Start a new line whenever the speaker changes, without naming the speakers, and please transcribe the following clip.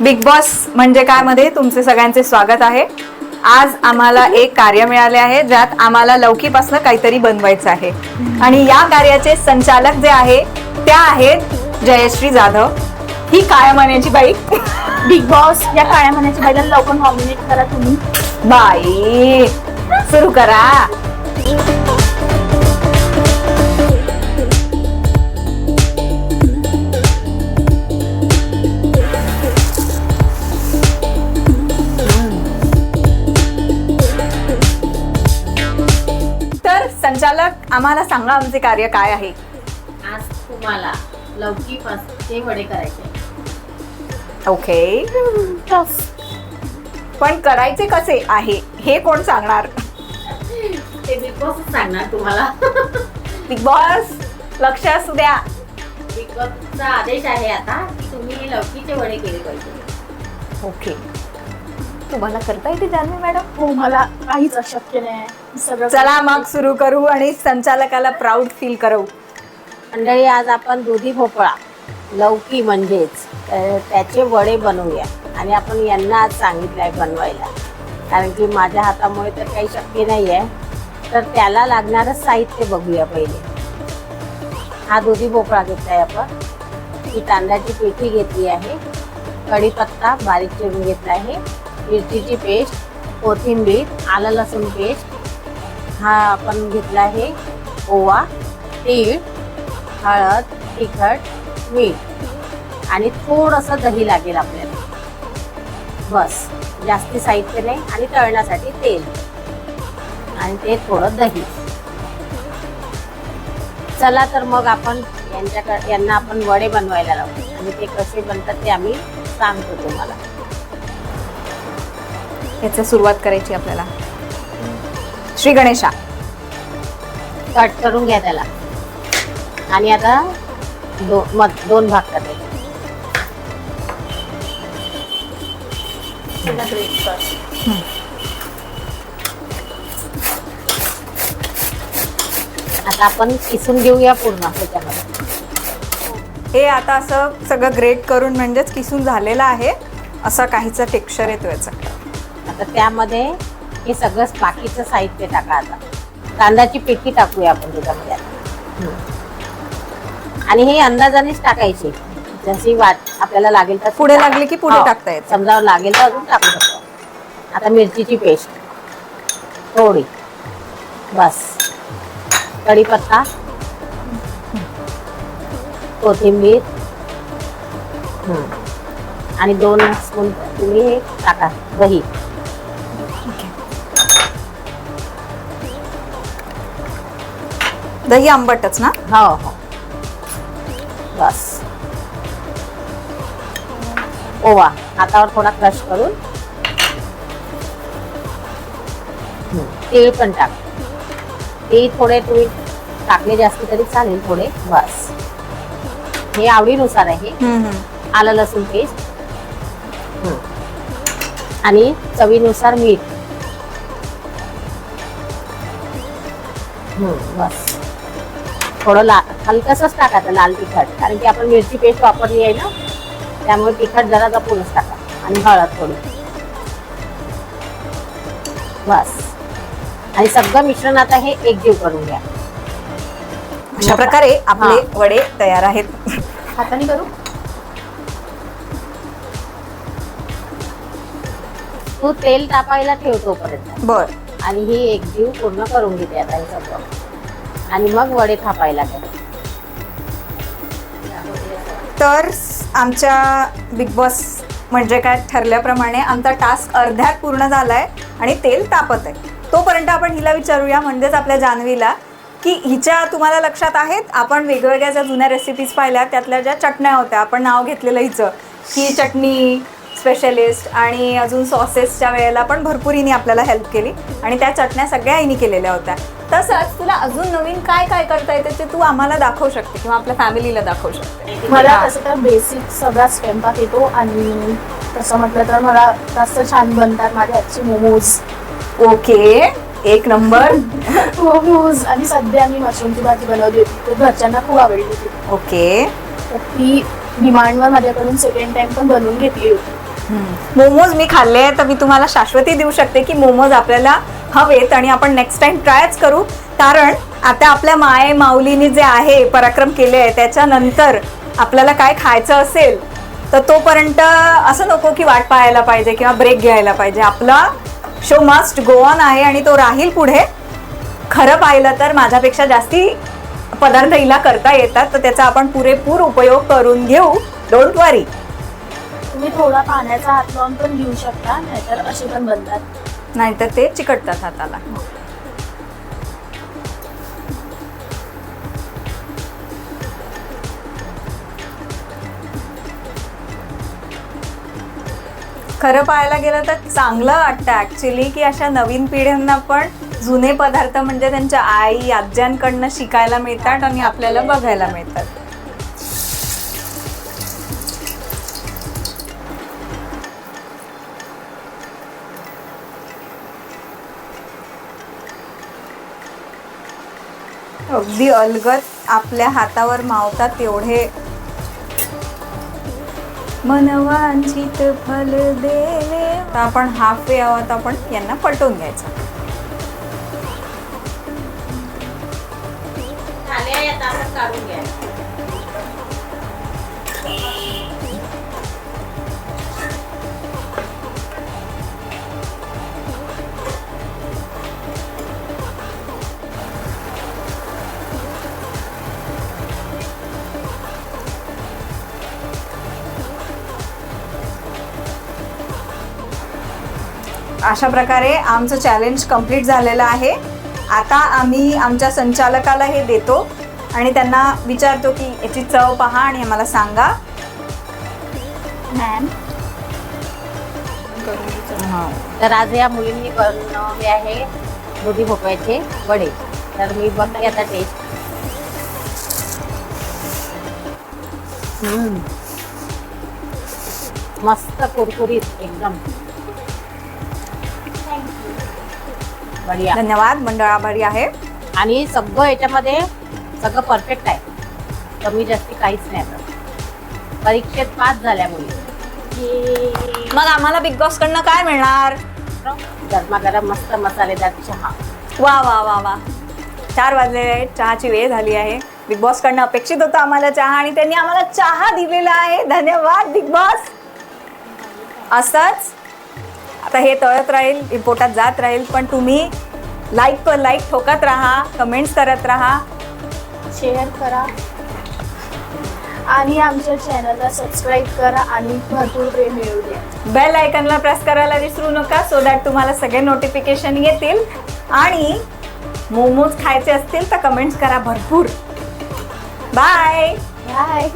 Big boss म्हणजे काय मध्ये तुमचे सगळ्यांचे स्वागत आहे. आज आम्हाला एक कार्य मिळाले आहे ज्यात आम्हाला लौकीपासनं काहीतरी बनवायचं आहे. आणि या कार्याचे संचालक जे आहे त्या आहेत जयश्री जाधव. ही काळ्या मान्याची बाई.
बिग बॉस या काळ्या महिन्याच्या बाईला लवकर नॉमिनेट करा तुम्ही.
बाई सुरू करा. आम्हाला सांगा आमचे कार्य काय आहे.
आज तुम्हाला लौकीपासूनचे वडे करायचे
ओके पण करायचे कसे आहे हे कोण सांगणार?
ते बिग बॉसच सांगणार तुम्हाला.
बिग बॉस लक्ष असू द्या.
बिग बॉसचा आदेश आहे आता की तुम्ही हे लौकीचे वडे केले पाहिजे.
ओके तुम्हाला करता येते जान्हवी मॅडम
हो मला काहीच अशक्य नाही. सगळं
चला मग सुरू करू आणि संचालकाला प्राऊड फील करू.
मंडळी आज आपण दुधी भोपळा लौकी म्हणजेच अ, त्याचे वडे बनवूया. आणि आपण यांना आज सांगितलंय बनवायला. कारण की माझ्या हातामुळे तर काही शक्य नाही आहे तर त्याला लागणारं साहित्य बघूया पहिले. हा दुधी भोपळा घेतलाय आपण. ही तांदळाची पेठी घेतली आहे. कढीपत्ता बारीक चिरून घेतला आहे. मिरचीची पेस्ट कोथिंबीर आलं लसूण पेस्ट हा आपण घेतला आहे. ओवा तीळ हळद तिखट मीठ आणि थोडंसं दही लागेल आपल्याला. बस जास्ती साहित्य नाही आणि तळण्यासाठी तेल. आणि ते थोडं दही. चला तर मग आपण यांच्याकडे यांना आपण वडे बनवायला लावू. आणि ते कसे बनतात ते आम्ही सांगतो तुम्हाला.
याची सुरुवात करायची आपल्याला. श्री गणेशा.
कट करून घ्या त्याला. आणि आता दो मध दोन भाग करायचे आता आपण किसून घेऊया पूर्ण त्याच्यामध्ये.
हे आता असं सगळं ग्रेट करून म्हणजेच किसून झालेलं आहे असं काहीचा टेक्स्चर येतो याचा.
आता त्यामध्ये हे सगळं बाकीचं साहित्य टाका आता. कांद्याची पिठी टाकूया आपण त्याच्यामध्ये. आणि हे अंदाजानेच टाकायची. जशी वाट आपल्याला लागेल तर
पुढे लागली की पुढे टाकता येतं.
समजा लागेल तर अजून टाकू शकतो. आता मिरचीची पेस्ट. थोडी. बस. कढीपत्ता. कोथिंबीर. आणि दोन स्पून तुम्ही हे टाका दही.
दही आंबटच ना?
हो हो. बस. ओवा हातावर थोडा क्रश करून. तीळ पण टाक. ते थोडे तुम्ही टाकले जास्त तरी चालेल थोडे. बस. हे आवडीनुसार आहे.
हम्म, हम्म.
आलं लसूण पेस्ट. आणि चवीनुसार मीठ. बस. थोडं ला हलकसच टाकायचं लाल तिखट कारण की आपण मिरची पेस्ट वापरली आहे ना त्यामुळे तिखट जरा जपूनच टाका. आणि हळद थोडी. बस. आणि सगळं मिश्रण आता हे एकजीव करून घ्या.
अशा प्रकारे आपले. वडे तयार आहेत.
हाताने करू?
तू तेल तापायला ठेव तोपर्यंत.
बर.
आणि ही एकजीव पूर्ण करून घेते आता हे सगळं. आणि मग वडे थापायला घ्या
तर आमच्या बिग बॉस म्हणजे काय ठरल्याप्रमाणे आमचा टास्क अर्ध्यात पूर्ण झालाय आणि तेल तापत आहे. तोपर्यंत आपण हिला विचारूया म्हणजेच आपल्या जान्हवीला की हिच्या तुम्हाला लक्षात आहेत? आपण वेगवेगळ्या ज्या जुन्या रेसिपीज पाहिल्या त्यातल्या ज्या चटण्या होत्या आपण नाव घेतलेलं हिचं. की चटणी स्पेशलिस्ट आणि अजून सॉसेसच्या वेळेला पण भरपूर हिने आपल्याला हेल्प केली आणि त्या चटण्या सगळ्या हिने केलेल्या होत्या. तसंच तुला अजून नवीन काय काय करता येते ते तू आम्हाला दाखवू शकते किंवा आपल्या फॅमिलीला दाखवू शकते.
मला तसं तर बेसिक सगळा स्वयंपाक येतो आणि तसं म्हटलं तर मला जास्त छान बनतात माझ्या मोमोज
ओके एक नंबर.
मोमोज आणि सध्या मी मशरूमची भाजी बनवली होती. तर घरच्यांना खूप आवडली होती.
ओके.
तर ती डिमांडवर माझ्याकडून सेकंड टाइम पण बनवून घेतली होती.
मोमोज मी खाल्ले तर मी तुम्हाला शाश्वती देऊ शकते की मोमोज आपल्याला हवेत आणि आपण नेक्स्ट टाइम ट्रायच करू. कारण आता आपल्या माये माऊलीने जे आहे पराक्रम केले आहे त्याच्यानंतर आपल्याला काय खायचं असेल तर तोपर्यंत असं नको की वाट पाहायला पाहिजे किंवा ब्रेक घ्यायला पाहिजे. आपला शो मस्ट गो ऑन आहे आणि तो राहील पुढे. खरं पाहिलं तर माझ्यापेक्षा जास्ती पदार्थ हिला करता येतात तर त्याचा आपण पुरेपूर उपयोग करून घेऊ. डोंट वरी
तुम्ही थोडा पाण्याचा हात लावून पण घेऊ शकता नाहीतर असे पण बनतात.
नाहीतर ते चिकटतात हाताला. खरं पाहायला गेलं तर चांगलं वाटतं ॲक्च्युली की अशा नवीन पिढ्यांना पण जुने पदार्थ म्हणजे त्यांच्या आई आज्यांकडनं शिकायला मिळतात आणि आपल्याला बघायला मिळतात. अगदी अलगत आपल्या हातावर मावतात तेवढे मनवांचित फल देवे तर आपण हाफ वे आहोत आपण यांना पलटून घ्यायचं.
झाले आता आपण काढून घ्या
अशा प्रकारे आमचं चॅलेंज कंप्लीट झालेलं आहे. आता आम्ही आमच्या संचालकाला हे देतो आणि त्यांना विचारतो की याची चव पहा आणि आम्हाला सांगा.
मॅम
तर आज या मुलींनी बनवले आहे दुधी भोपळ्याचे वडे. तर मी बघते आता टेस्ट. मस्त कुरकुरीत एकदम. बढिया.
धन्यवाद मंडळ आभारी आहे.
आणि सगळं याच्यामध्ये सगळं परफेक्ट आहे. कमी जास्ती काहीच नाही आता. परीक्षेत पास झाल्या मुली.
मग आम्हाला बिग बॉस कडनं काय मिळणार?
गरमागरम मस्त मसालेदार चहा.
वा वा वा वा. चार वाजले चहाची वेळ झाली आहे. बिग बॉस कडनं अपेक्षित होतं आम्हाला चहा आणि त्यांनी आम्हाला चहा दिलेला आहे. धन्यवाद बिग बॉस असंच आता हे तळत राहील पोटात जात राहील पण तुम्ही लाईक पर लाईक ठोकत राहा कमेंट्स करत राहा.
शेअर करा. आणि आमच्या चॅनलला सबस्क्राईब करा आणि भरपूर प्रेम मिळू द्या.
बेल आयकनला प्रेस करायला विसरू नका सो दॅट तुम्हाला सगळे नोटिफिकेशन येतील. आणि मोमोज खायचे असतील तर कमेंट्स करा भरपूर. Bye
bye